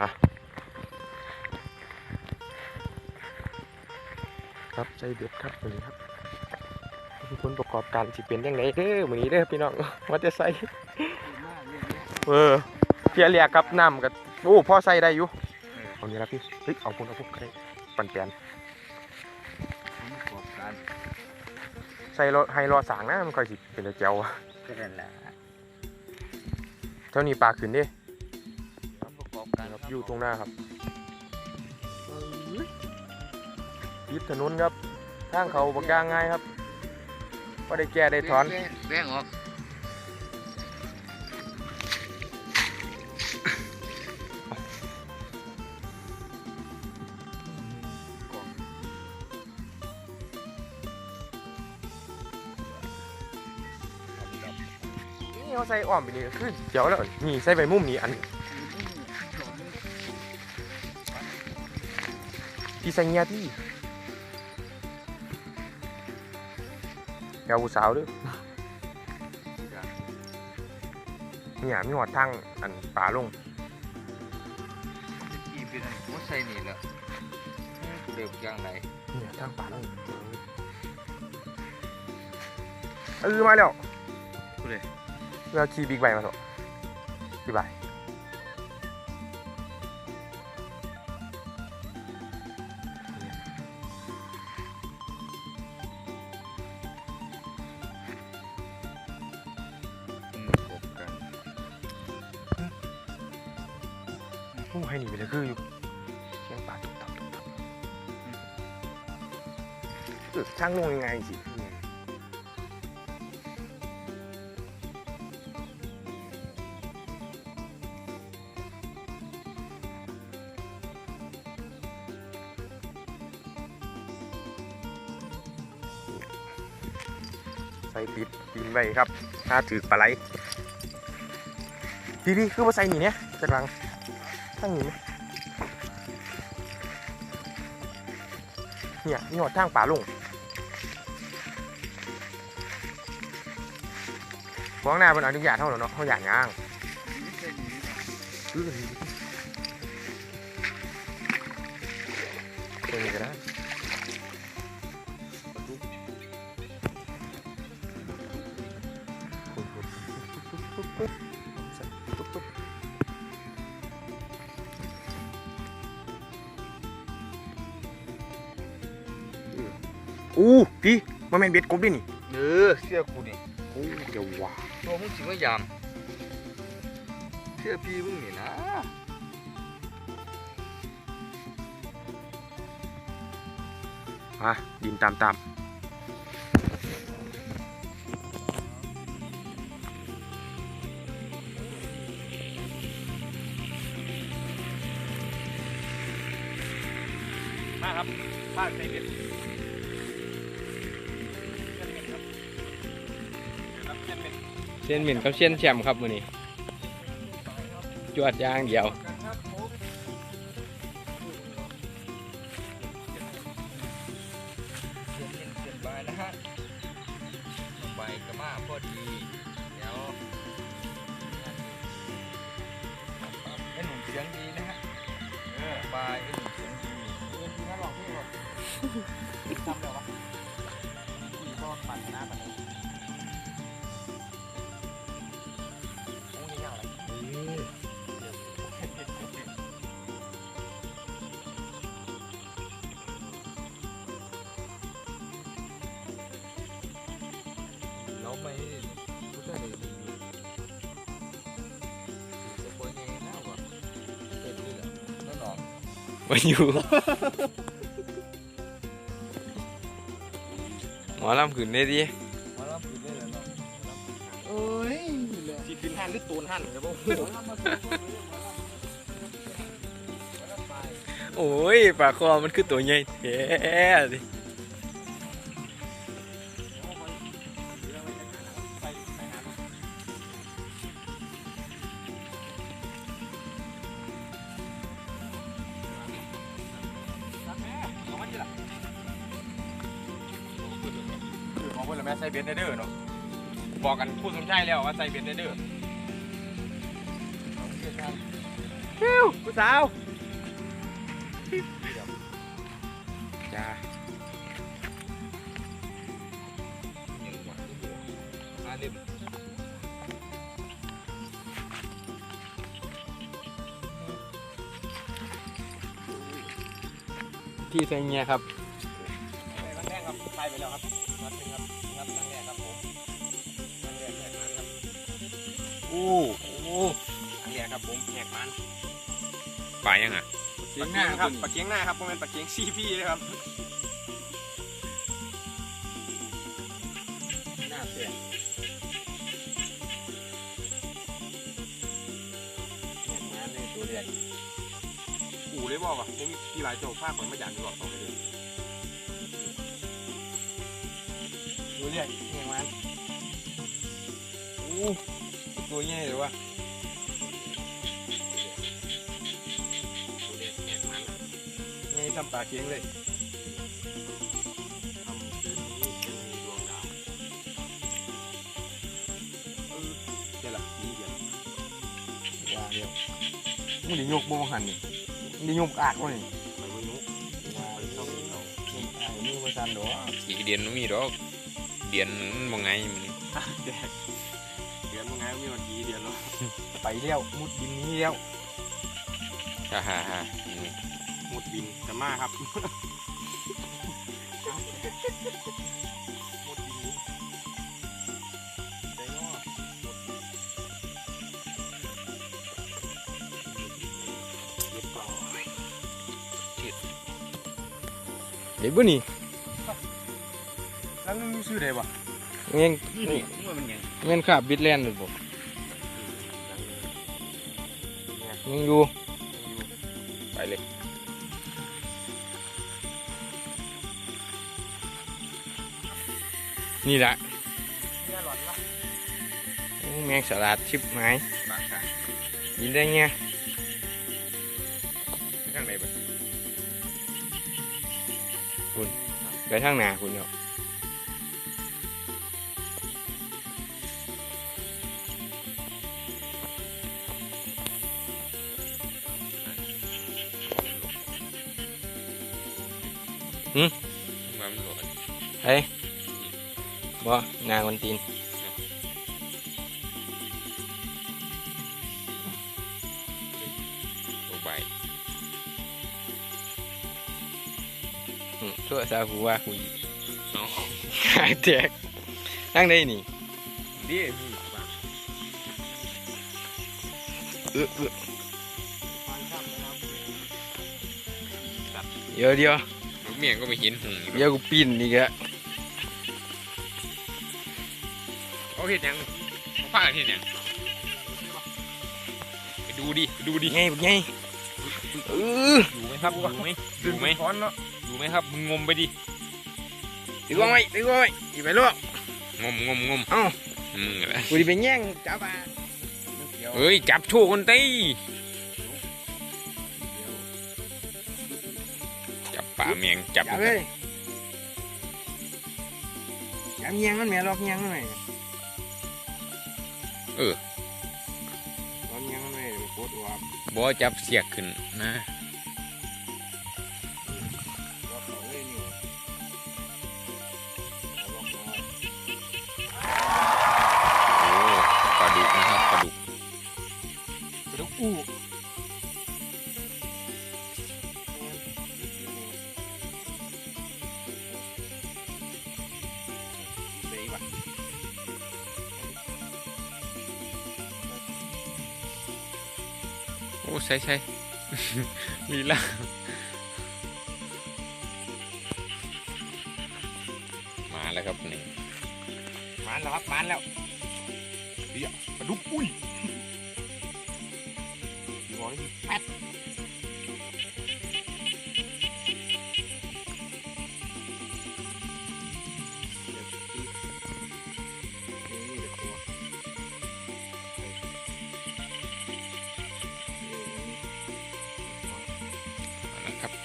อะครับใจเด็ดครับวันนี้ครับมีผลประกอบการสิเป็นยังไงเด้อมื้อนี้เด้อพี่น้องว่าจะใส่เออเพียเรียกกับน้ำกับโอ้พอใส่ได้อยู่เอานี้ละพี่เฮ้ยเอาพุ่นเอาพุ่นก็ได้ปั่นแปลนประกอบการใส่รถให้รอสางนะมันค่อยสิเป็นตะเจียวก็นั่นแหละเท่านี้ปลาขึ้นเดิประก อบการครับอยู่ตรงหน้าครับยิบถนนครับทางเขาบักยางง่ายครับว่าได้แก้ได้ถอนแบ่งออกนี่เขาใส่อ้อมไปนี่คือเดี๋ยวแล้วนี่ใส่ใบมุมนี่อัน ที่ใส่เงียที่แกวผู้สาวเด้วยเนี่ยมีหอดทางอันป่าลงกี่เป็น อ้ให้หนีไปเลยคืออยู่เสียงป่าตุบตับตุบตับเออช่างลงยังไงสิใส่ปิดปินไว้ครับ ถ้าถือปลาไหลพี่พี่คือว่าใส่หนีเนี่ยจากหลัง ทั้งนี้ไหมเนี่ยนี่หอดทางป่าลงมองหน้าเป็นอนุญาตเท่าหรอเนาะเขาอยากย่างคือตรง พี่มันเป็นเบ็ดกบดินี่เออเสื้อกูนี่โอ้เดี๋ยวว่ะตัวมึงสิมายามเสื้อพี่มึงนี่นะมาดินตามตามมาครับพาดใส่เบ็ด เส้นหมิ่นกับเส้นแชมป์ครับมือนี้จวดยางเดียว มาอยู่ หมอลำขึ้นได้ดิมาแล้วปืนได้แล้วเนาะสีขึ้นหันหรือตูนหันครับผมโอ้ยปลาคอมันคือตัวใหญ่แท้ดิ เพื่อนแม่ใส่เบ็ดเด้อเนาะบอกกันพูดสมชายแล้วว่าใส่เบ็ดเด้อฟิวผู้สาวจ้ามาเล่มที่ใส่เงี้ยครับครั้งแรกครับไปไปแล้วครับนัดหนึงครับ อู้อู้ครั้งแรกครับผมแหกมันปลายังอะปลาเกียงครับปลาเกียงหน้าครับเพราะมันปลาเกียงซีพี่เลยครับหน้าเสียแหกมันในตัวเรียนอู่เลยบอกว่าผมที่หลายโจกภาคเหมือนมาหยาดตลอดสองเลยดูเรียกแหกมันอู้ ตัวใหญ่เลยวะนี่ทำปลาเคียงเลยทำคืนนี้จะมีดวงดาวเออเดี๋ยวละนี่เดียวว่าเดียวมึงได้ยกโบหันนี่มึงได้ยกอากวะนี่ไปบนนุว่าต้องเอายกอากมือมาสั่นดอกอีกเดือนมันมีดอกเดือนมันบ่ไงมันนี่เดือนเดือนมึงไงมีวันกี่เดือนแล้วไปเลี้ยวมุดดินนี้แล้วฮ่าฮ่าฮ่าอืมมุดดินจะมาครับมุดดินนี้ใจง้อมุดดินเรียบร้อยเดี๋ยวบุนี่แล้วมึงชื่ออะไรวะ เงี้ยนี่ว่ามันยังเงี้ยขาบบิดแลนด์เลยบ่ยังอยู่ไปเลยนี่แหละเนี่ยหลอนวะแมงสลัดชิบไม้ปลาค่ะยินได้เงี้ยข้างในแบบไปทางหน้าคุณเนาะ ว่ามันหลดเฮ้ยบ่นางวันตีนตัวใบอืมทั่วซาหูว่าคุยเนาะขายแตกทางใดนี่เดี๋ยวมีปลาเออเออฟังซ้ำนะครับเดี๋ยวเดี๋ยวลูก เมียงก็ไม่เห็นหงเดี๋ยวกูปีนอีกอะเขาเห็นยังเขาพากันเห็นยังไปดูดิไปดูดิไงไงเอออยู่ไหมครับอยู่ไหมอยู่ไหมค้อนเนาะอยู่ไหมครับมึงงมไปดิถือว่าไว้ถือว่าไว้อีไปลูกงมงมงมเอ้ามึงอะไรกูจะไปแย่งจับอะเฮ้ยจับโชว์คนตี เมียงจับจับเลยจับเงี้ยงมันแม่ลอกเงี้ยงมันไหมเออลอกเงี้ยงมันไหมมันโคตรว่าบ่จับเสียกขึ้นนะ อ้ใช่ใช่ลีลามาแล้วครับนี่มาแล้วครับมาแล้วเดี๋ยวปลาดุกอุ้ยร้อยแปด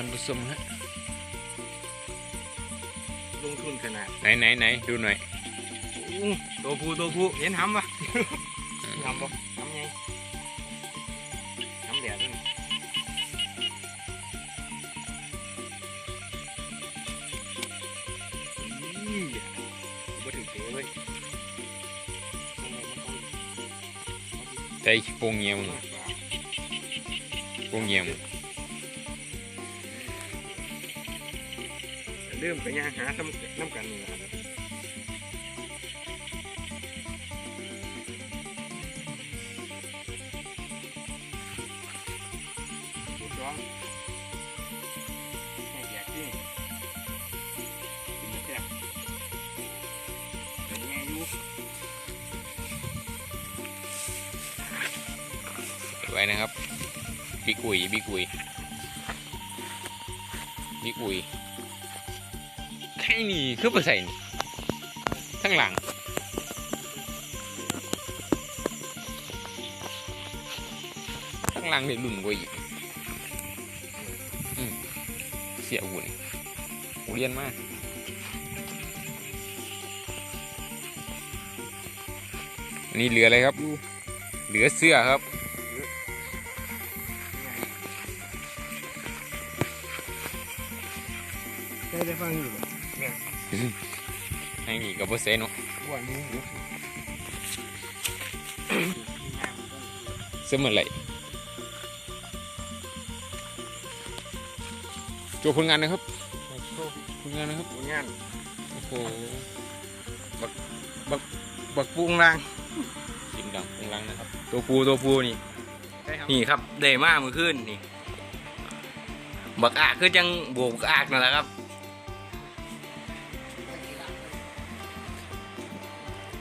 ท่านผู้ชมฮะลงทุนขนาดไหนไหนไหนดูหน่อยอู้ตัวผู้ตัวผู้เห็นหำปะ หำปะหำไงหำแดดด้วยนี่บ่ถึงเจ๋เลยใจโปงเงี้ยมโปงเงี้ยม เริ่มกันย่างหาทำน้ำกันนี่ครับลูกร้องให้แยกที่กินแซ่บเป็นไงอยู่ไว้นะครับ บิ๊กอุ๋ยบิ๊กอุ๋ยบิ๊กอุ๋ย นี้คือไปใส่นี่ข้างหลังข้างหลังเด็ดลุ่นกว่าอีกเสียหุ่นหูเรียนมากนนี้เหลืออะไรครับ เหลือเสื้อครับ ให้นี่กับโบเซนเนาะว่านี้อยู่เสื้อเหมือนไรโจผลงานนะครับผลงานนะครับผลงานโอ้โหบักปุงล่างกินดังผงลังนะครับ ตัวปูตัวปูนี่นี่ครับเดมามือขึ้นนี่บักอากคือจังบวกบักอากนั่นแหละครับ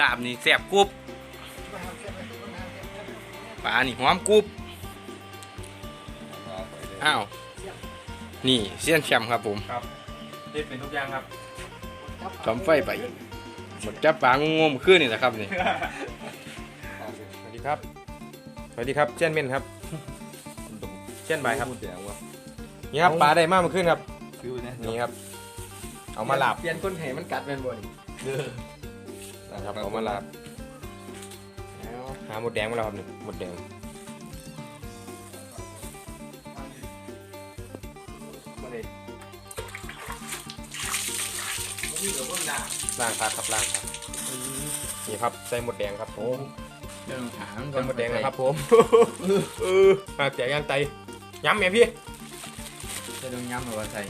ลาบนี่แซ่บกรุบปลานี่หอมกรุบอ้าว นี่เสี้ยนแชมป์ครับผมเด็ดเป็นทุกอย่างครับทำไฟไปหมดจับปลางงมๆขึ้นนี่แหละครับนี่สวัสดีครับ สวัสดีครับเช่นเม่นครับเช่นใบายครับนี่ครับปลาได้มากมาขึ้นครับนี่ครับ เอามาหลับเปลี่ยนคนไห้มันกัดเป็นบ่น นะครับเอามาหลับหาหมดแดงมาแล้วครับนี่หมดแดงล่างครับครับล่างครับนี่ครับใส่หมดแดงครับผมเรื่องถามใส่หมดแดงนะครับผมเออมาแจกย่างไตย้ำเมียพี่จะต้องย้ำเอาไว้ใส่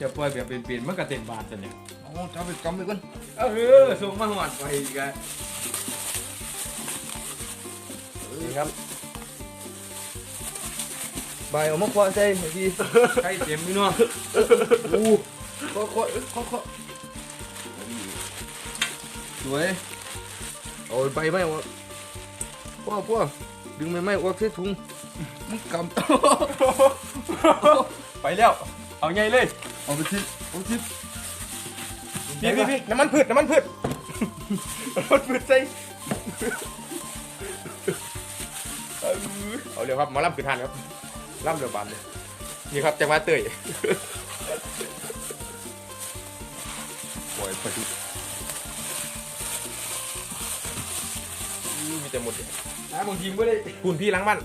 จะปล่อยแบบเป็นๆมันก็เต็มบาทจะเนี่ย โอ้จับไปกำไปก่อนเออส่งมาหอดไปอีกันนี่ครับใบเอามาควาใส่เมื่อกี้ใกล้เต็มอยู่เนาะอู้ขอขอขอขอสวยเอาใบไม้ออกพ่อพ่อดึงใบไม้ออกใส่ถุงมึงกำไปแล้ว เอาไงเลย เอาไปทิ้งเอาทิ้ง พี่พี่พี่น้ำมันพืชน้ำมันพืชน้ำมันพืชใส่เอาเร็วครับหมาล่ำคือทานครับล่ำเร็วบานเลยนี่ครับจังหวะเตยปล่อยพอดีอู้มีแต่หมดเลยนะบางทีไม่ได้คุณพี่ล้างบ้าน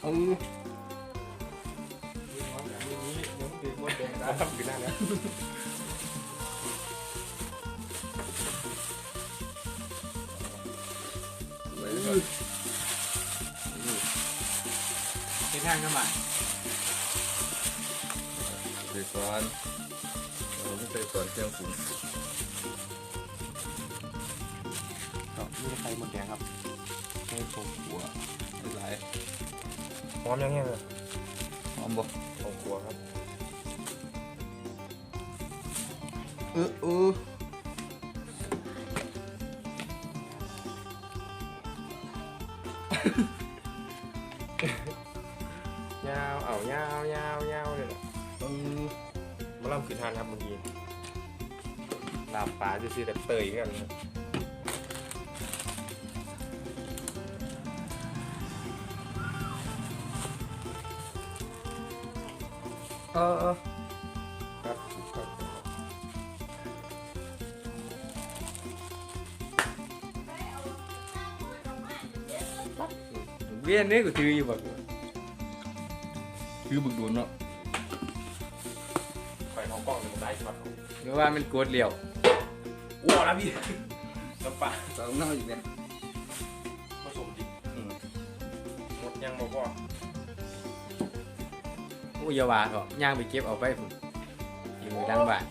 เอา ล่ำคือหน้าแล้วไปทางน้ำมันใส่ก่อนเราไม่ใส่ก่อนเครื่องปรุงครับนี่ใครหมดแดงครับให้พกหัวไม่ไหลหอมยังไงเลยหอมบ่ขอควครับ ออเออยาวเอายาวยาวยาวเลยแหละเออมาล่ำคือทานครับบางทีลาบปลาจะซื้อแต่เตยกันครับเอ เวียนนี่ก็ถืออยู่แบบถือบึกโดนเนาะลายช็อตหรือว่ามันกดเลี้ยวโอ้แล้วพี่น้ำปลาสองเน่าอีกเนี่ยผสมดิอืมหมดยังบอกว่าโอ้อยาวาเถอะย่างไปเก็บเอาไปพุ่นอยู่ดังบ้าน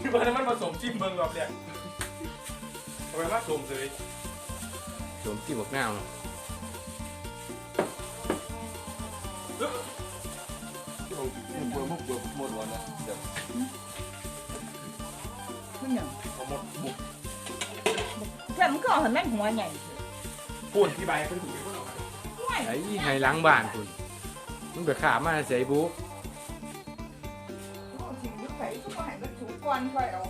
พี่ว่ามันผสมจิ้มเบิ้งรอบเนี่ย เอาไปมาสมเลยสวมที่บกหน้าเนาะที่ผมผมเปิดมุกเปิดหมดวันนะเดี๋ยวมันหยังเอาหมดบุกแค่มันก็เห็นแม่งหัวใหญ่พูดที่ใบเป็นถูกเป็นคนออกมาห่วยไอ้ไห้หล้างบ้านพุ่นมึงไปขามาใส่บุ๊กเอาสิ่งที่ใส่ทุกคนให้มันถูกก่อนค่อยเอาให้มันเอา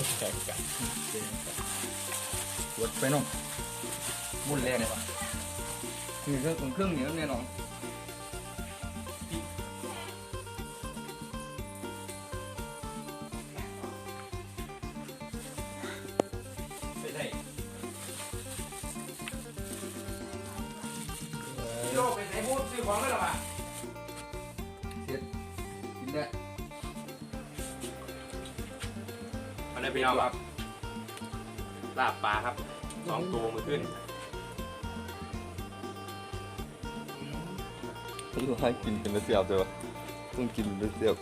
ดแข่งกันกดไปน้องมุ่นแรงเลยปะนี่เครื่องเครื่องเหนียวแน่นอนไม่ได้พี่โลกเป็นไอ้พูดซื้อของได้หรอปะ พี่น้องครับ ลาบปลาครับสองตัวมือขึ้นนี่เราให้กินเป็นเสียบเลยวะต้องกินเป็นเสียบ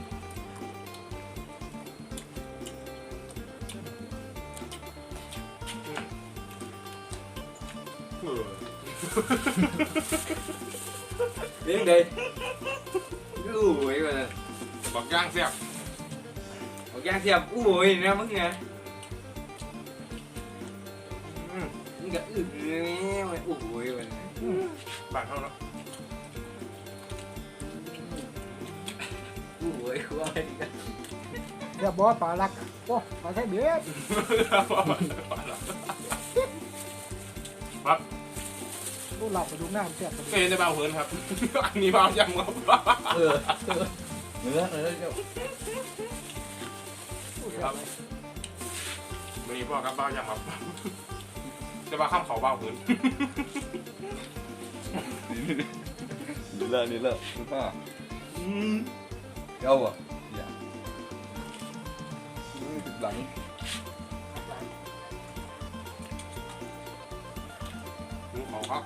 เลี้ยงเลยอู้ยมันบอกย่างเสียบบอก ยางเทียบอู้ยนะมึงไงอืมมึงก็อึเลยมันอู้ยมันปากเท่านั้นอู้ยว่าไงดีกันเดี๋ยวบอกว่าปลาลักโอ้ปลาใช้เบ็ดตู้หลับไปดูหน้าเสียบไปดูเคยได้เบาเหินครับ อันนี้เบายังครับเออเนื้อเนื้อเจ้า ครับวันนี้พ่อครับเบาอยังครับจะมาข้ามเขาเบาเหินนี่เละนี่เละคุณป้าเจ้าอะอย่าหลังเขาครับ